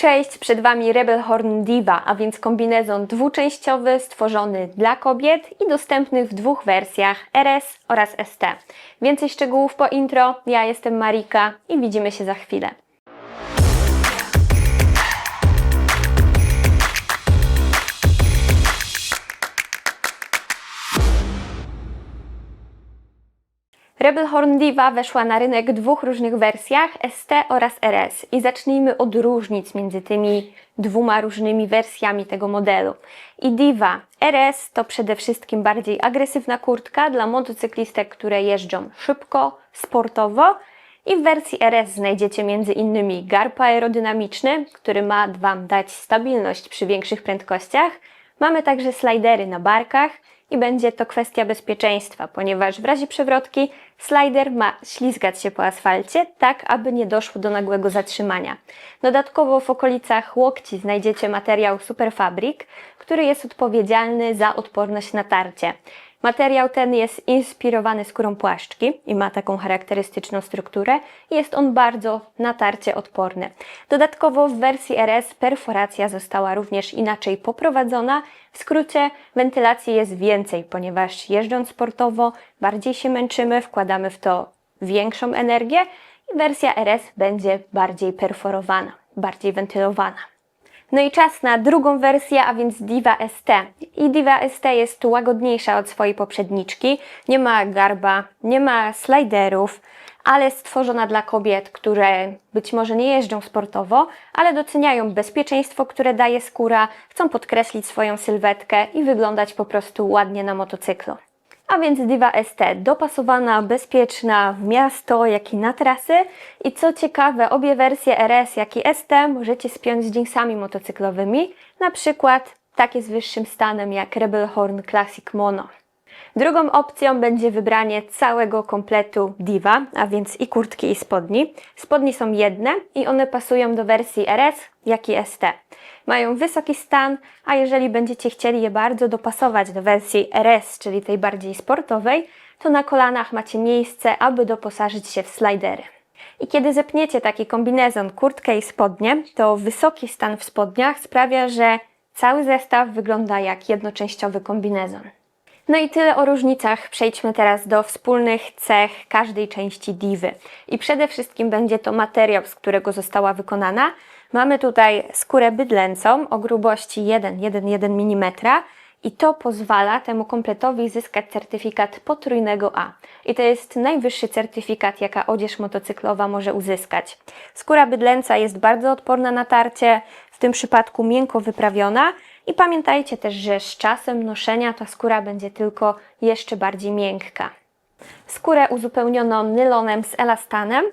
Cześć, przed Wami Rebel Horn Diva, a więc kombinezon dwuczęściowy stworzony dla kobiet i dostępny w dwóch wersjach RS oraz ST. Więcej szczegółów po intro. Ja jestem Marika i widzimy się za chwilę. Rebel Horn Diva weszła na rynek w dwóch różnych wersjach ST oraz RS i zacznijmy od różnic między tymi dwoma różnymi wersjami tego modelu. I Diva RS to przede wszystkim bardziej agresywna kurtka dla motocyklistek, które jeżdżą szybko, sportowo i w wersji RS znajdziecie innymi garb aerodynamiczny, który ma Wam dać stabilność przy większych prędkościach. Mamy także slidery na barkach i będzie to kwestia bezpieczeństwa, ponieważ w razie przewrotki slider ma ślizgać się po asfalcie, tak aby nie doszło do nagłego zatrzymania. Dodatkowo w okolicach łokci znajdziecie materiał Superfabric, który jest odpowiedzialny za odporność na tarcie. Materiał ten jest inspirowany skórą płaszczki i ma taką charakterystyczną strukturę. Jest on bardzo na tarcie odporny. Dodatkowo w wersji RS perforacja została również inaczej poprowadzona. W skrócie wentylacji jest więcej, ponieważ jeżdżąc sportowo bardziej się męczymy, wkładamy w to większą energię i wersja RS będzie bardziej perforowana, bardziej wentylowana. No i czas na drugą wersję, a więc Diva ST. I Diva ST jest łagodniejsza od swojej poprzedniczki. Nie ma garba, nie ma sliderów, ale stworzona dla kobiet, które być może nie jeżdżą sportowo, ale doceniają bezpieczeństwo, które daje skóra, chcą podkreślić swoją sylwetkę i wyglądać po prostu ładnie na motocyklu. A więc Diva ST dopasowana, bezpieczna w miasto, jak i na trasy. I co ciekawe, obie wersje RS, jak i ST możecie spiąć z jeansami motocyklowymi, na przykład takie z wyższym stanem jak Rebel Horn Classic Mono. Drugą opcją będzie wybranie całego kompletu Diva, a więc i kurtki i spodni. Spodni są jedne i one pasują do wersji RS, jak i ST. Mają wysoki stan, a jeżeli będziecie chcieli je bardzo dopasować do wersji RS, czyli tej bardziej sportowej, to na kolanach macie miejsce, aby doposażyć się w slidery. I kiedy zepniecie taki kombinezon, kurtkę i spodnie, to wysoki stan w spodniach sprawia, że cały zestaw wygląda jak jednoczęściowy kombinezon. No i tyle o różnicach. Przejdźmy teraz do wspólnych cech każdej części diwy. I przede wszystkim będzie to materiał, z którego została wykonana. Mamy tutaj skórę bydlęcą o grubości 1,11 mm i to pozwala temu kompletowi zyskać certyfikat potrójnego A. I to jest najwyższy certyfikat, jaka odzież motocyklowa może uzyskać. Skóra bydlęca jest bardzo odporna na tarcie, w tym przypadku miękko wyprawiona. I pamiętajcie też, że z czasem noszenia ta skóra będzie tylko jeszcze bardziej miękka. Skórę uzupełniono nylonem z elastanem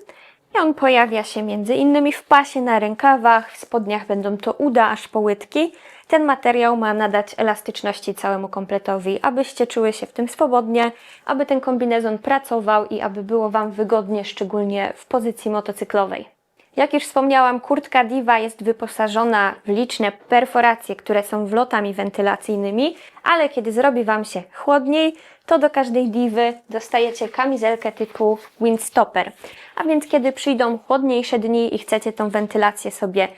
i on pojawia się między innymi w pasie, na rękawach, w spodniach będą to uda aż po łydki. Ten materiał ma nadać elastyczności całemu kompletowi, abyście czuły się w tym swobodnie, aby ten kombinezon pracował i aby było Wam wygodnie, szczególnie w pozycji motocyklowej. Jak już wspomniałam, kurtka Diva jest wyposażona w liczne perforacje, które są wlotami wentylacyjnymi, ale kiedy zrobi Wam się chłodniej, to do każdej Divy dostajecie kamizelkę typu windstopper. A więc kiedy przyjdą chłodniejsze dni i chcecie tą wentylację sobie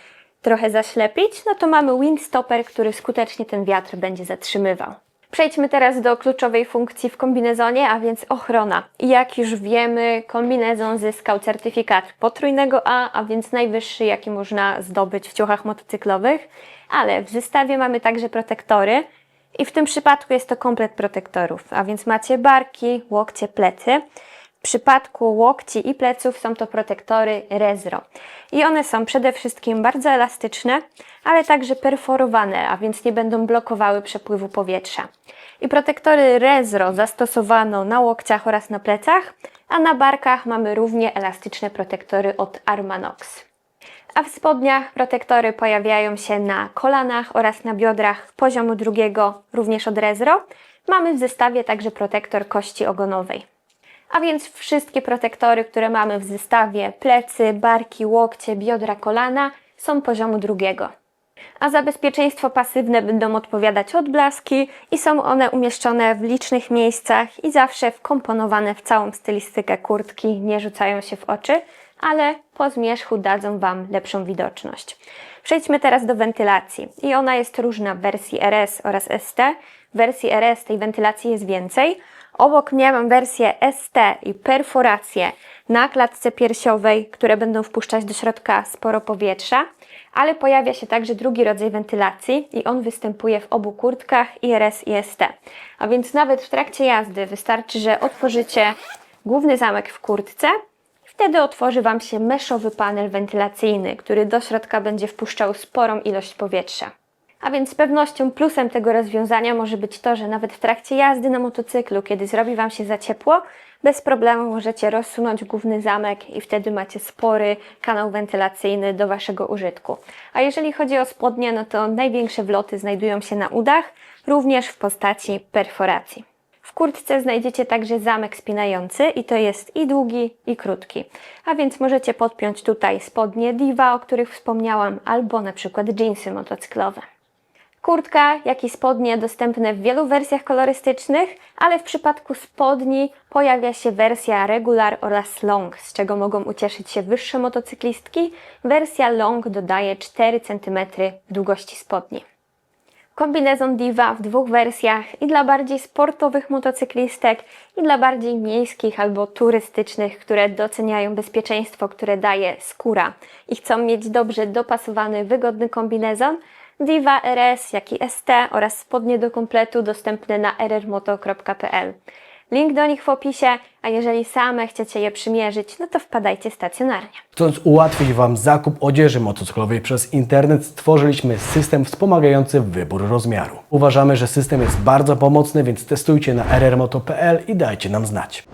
trochę zaślepić, no to mamy windstopper, który skutecznie ten wiatr będzie zatrzymywał. Przejdźmy teraz do kluczowej funkcji w kombinezonie, a więc ochrona. Jak już wiemy, kombinezon zyskał certyfikat potrójnego A, a więc najwyższy, jaki można zdobyć w ciuchach motocyklowych, ale w zestawie mamy także protektory i w tym przypadku jest to komplet protektorów, a więc macie barki, łokcie, plecy. W przypadku łokci i pleców są to protektory Rezro. I one są przede wszystkim bardzo elastyczne, ale także perforowane, a więc nie będą blokowały przepływu powietrza. I protektory Rezro zastosowano na łokciach oraz na plecach, a na barkach mamy równie elastyczne protektory od Armanox. A w spodniach protektory pojawiają się na kolanach oraz na biodrach poziomu drugiego, również od Rezro. Mamy w zestawie także protektor kości ogonowej. A więc wszystkie protektory, które mamy w zestawie, plecy, barki, łokcie, biodra, kolana, są poziomu drugiego. A za bezpieczeństwo pasywne będą odpowiadać odblaski i są one umieszczone w licznych miejscach i zawsze wkomponowane w całą stylistykę kurtki, nie rzucają się w oczy. ale po zmierzchu dadzą Wam lepszą widoczność. Przejdźmy teraz do wentylacji. I ona jest różna w wersji RS oraz ST. W wersji RS tej wentylacji jest więcej. Obok mnie mam wersję ST i perforację na klatce piersiowej, które będą wpuszczać do środka sporo powietrza, ale pojawia się także drugi rodzaj wentylacji i on występuje w obu kurtkach i RS i ST. A więc nawet w trakcie jazdy wystarczy, że otworzycie główny zamek w kurtce, wtedy otworzy Wam się meszowy panel wentylacyjny, który do środka będzie wpuszczał sporą ilość powietrza. A więc z pewnością plusem tego rozwiązania może być to, że nawet w trakcie jazdy na motocyklu, kiedy zrobi Wam się za ciepło, bez problemu możecie rozsunąć główny zamek i wtedy macie spory kanał wentylacyjny do Waszego użytku. A jeżeli chodzi o spodnie, no to największe wloty znajdują się na udach, również w postaci perforacji. W kurtce znajdziecie także zamek spinający i to jest i długi, i krótki. A więc możecie podpiąć tutaj spodnie Diva, o których wspomniałam, albo na przykład jeansy motocyklowe. Kurtka, jak i spodnie dostępne w wielu wersjach kolorystycznych, ale w przypadku spodni pojawia się wersja regular oraz long, z czego mogą ucieszyć się wyższe motocyklistki. Wersja long dodaje 4 cm długości spodni. Kombinezon Diva w dwóch wersjach i dla bardziej sportowych motocyklistek i dla bardziej miejskich albo turystycznych, które doceniają bezpieczeństwo, które daje skóra i chcą mieć dobrze dopasowany, wygodny kombinezon. Diva RS, jak i ST oraz spodnie do kompletu dostępne na rrmoto.pl. Link do nich w opisie, a jeżeli same chcecie je przymierzyć, no to wpadajcie stacjonarnie. Chcąc ułatwić Wam zakup odzieży motocyklowej przez internet, stworzyliśmy system wspomagający wybór rozmiaru. Uważamy, że system jest bardzo pomocny, więc testujcie na rrmoto.pl i dajcie nam znać.